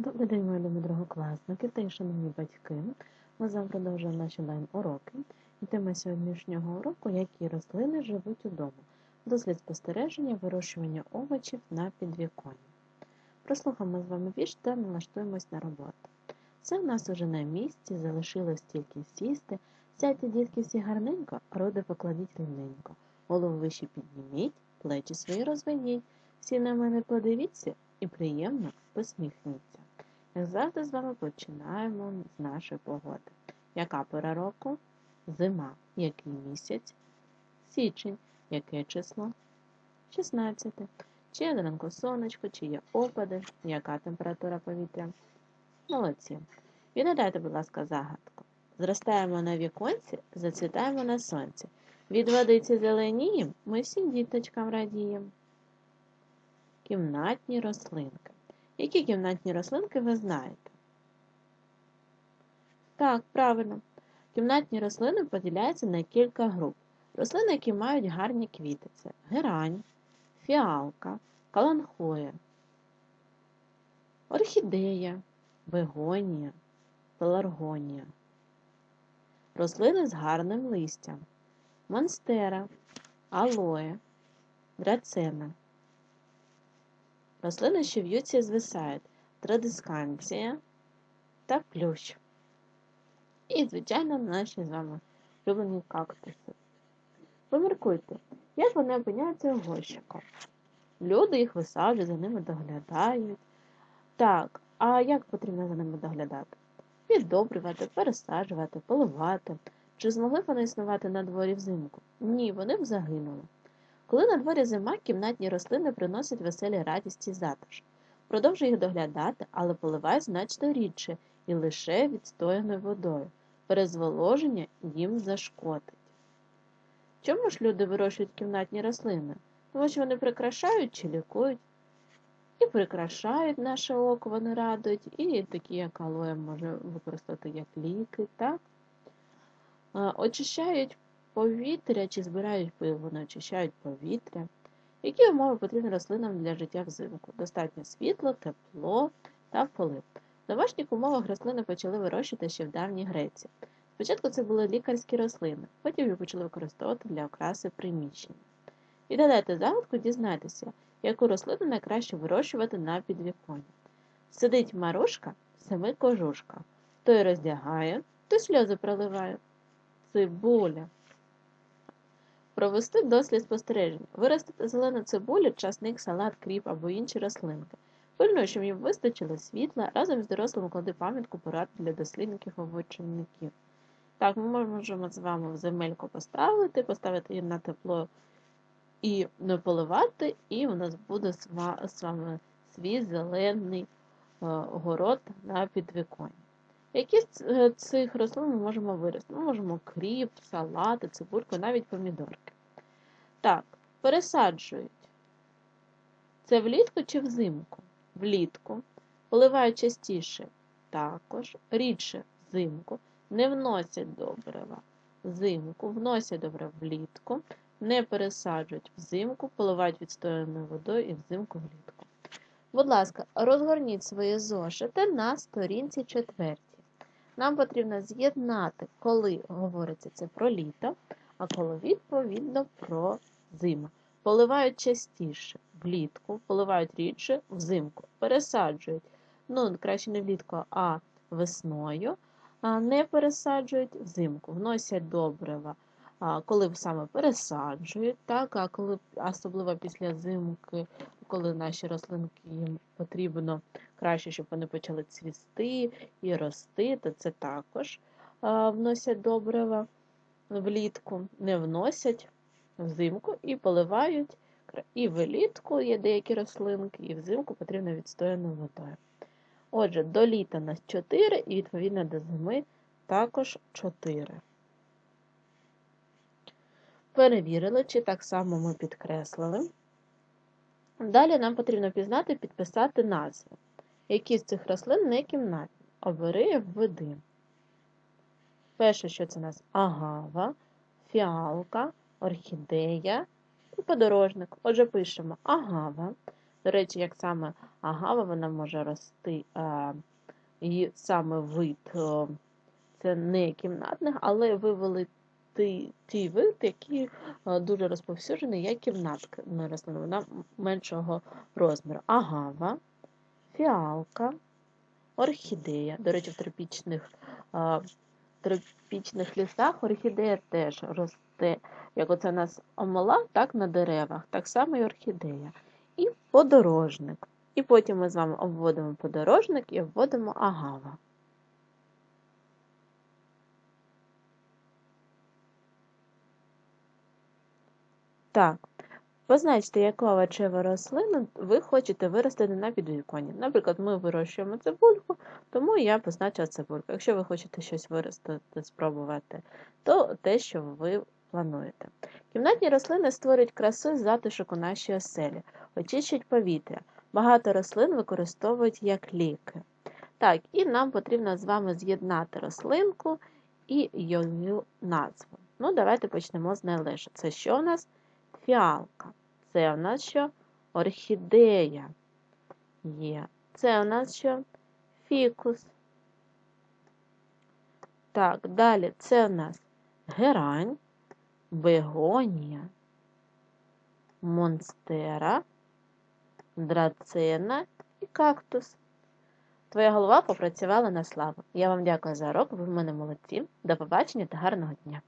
Добрий день, мої любі другокласники та й шановні батьки. Ми з вами продовжуємо наші лайн-уроки. І тема сьогоднішнього уроку які рослини живуть удома. Дослід спостереження, вирощування овочів на підвіконні. Прослухаємо з вами вірш та налаштуємось на роботу. Все в нас уже на місці, залишилось тільки сісти. Сядьте, дітки, всі гарненько, роди покладіть рівненько. Голову вище підніміть, плечі свої розвиніть. Всі на мене подивіться і приємно посміхніться. Як завжди з вами починаємо з нашої погоди. Яка пора року? Зима. Який місяць? Січень. Яке число? 16. Чи є зранку сонечко, чи є опади, яка температура повітря? Молодці. Відгадайте, будь ласка, загадку. Зростаємо на віконці, зацвітаємо на сонці. Від водиці зеленієм ми всім діточкам радіємо. Кімнатні рослинки. Які кімнатні рослинки ви знаєте? Так, правильно. Кімнатні рослини поділяються на кілька груп. Рослини, які мають гарні квіти. Це герань, фіалка, каланхоя, орхідея, бегонія, пеларгонія. Рослини з гарним листям. Монстера, алоє, драцена. Рослини, що в'ються і звисають, традисканція та плющ. І, звичайно, наші з вами улюблені кактуси. Поміркуйте, як вони опиняються у горщиках. Люди їх висаджують, за ними доглядають. Так, а як потрібно за ними доглядати? Піддобрювати, пересаджувати, поливати. Чи змогли вони існувати на дворі взимку? Ні, вони б загинули. Коли на дворі зима, кімнатні рослини приносять веселі радість і затишок. Продовжуй їх доглядати, але поливай значно рідше і лише відстояною водою. Перезволоження їм зашкодить. Чому ж люди вирощують кімнатні рослини? Тому що вони прикрашають чи лікують. І прикрашають наше око, вони радують, і такі, як алоє може використати як ліки, так? Очищають повітря чи збирають пил, вони очищають повітря. Які умови потрібні рослинам для життя взимку? Достатньо світло, тепло та полив. В домашніх умовах рослини почали вирощувати ще в давній Греції. Спочатку це були лікарські рослини, потім їх почали використовувати для окраси приміщення. Відгадайте загадку, дізнайтеся, яку рослину найкраще вирощувати на підвіконні. Сидить марушка, семи кожушка. Той роздягає, то сльози проливає. Цибуля. Провести дослід спостережень. Виростити зелену цибулю, часник, салат, кріп або інші рослинки. Пильно, щоб їм вистачило світла, разом з дорослими клади пам'ятку порад для дослідників овочівників. Так, ми можемо з вами в земельку поставити, поставити її на тепло і не поливати, і у нас буде з вами свій зелений город на підвіконні. Які з е, цих рослин ми можемо вирости? Ми можемо кріп, салати, цибульку, навіть помідорки. Так, пересаджують. Це влітку чи взимку? Влітку. Поливають частіше також, рідше взимку. Не вносять добрива взимку, вносять добре влітку, не пересаджують взимку, поливають відстояною водою і взимку влітку. Будь ласка, розгорніть свої зошити на сторінці четвертій. Нам потрібно з'єднати, коли говориться це про літо, а коли відповідно про зиму. Поливають частіше влітку, поливають рідше взимку, пересаджують. Ну, краще не влітку, а весною, не пересаджують взимку, вносять добрива, коли саме пересаджують, так, а коли особливо після зимки, коли наші рослинки їм потрібно краще, щоб вони почали цвісти і рости, то це також вносять добрива влітку, не вносять взимку і поливають. І влітку є деякі рослинки, і взимку потрібно відстояною водою. Отже, до літа нас 4 і відповідно до зими також 4. Перевірили, чи так само ми підкреслили. Далі нам потрібно пізнати підписати назви. Які з цих рослин не кімнатні? Обери введи. Перше, що це у нас агава, фіалка, орхідея і подорожник. Отже, пишемо агава. До речі, як саме агава, вона може рости, а, і саме вид о, це не кімнатних, але вивели ті, ті вид, які е, дуже розповсюджені, як кімнатна рослина, вона меншого розміру. Агава, фіалка, орхідея. До речі, в тропічних, а, тропічних лісах орхідея теж росте, як оце у нас омола, так на деревах, так само і орхідея. І подорожник. І потім ми з вами обводимо подорожник і обводимо агава. Так, позначте, яку овочеву рослину ви хочете виростити на підвіконні. Наприклад, ми вирощуємо цибульку, тому я позначила цибульку. Якщо ви хочете щось виростити, спробувати, то те, що ви плануєте. Кімнатні рослини створюють красу і затишок у нашій оселі, очищують повітря. Багато рослин використовують як ліки. Так, і нам потрібно з вами з'єднати рослинку і її назву. Ну, давайте почнемо з найлегше. Це що у нас? Фіалка. Це у нас що? Орхідея є. Це у нас що? Фікус. Так, далі це у нас герань, бегонія, монстера, драцена і кактус. Твоя голова попрацювала на славу. Я вам дякую за урок, ви в мене молодці. До побачення та гарного дня!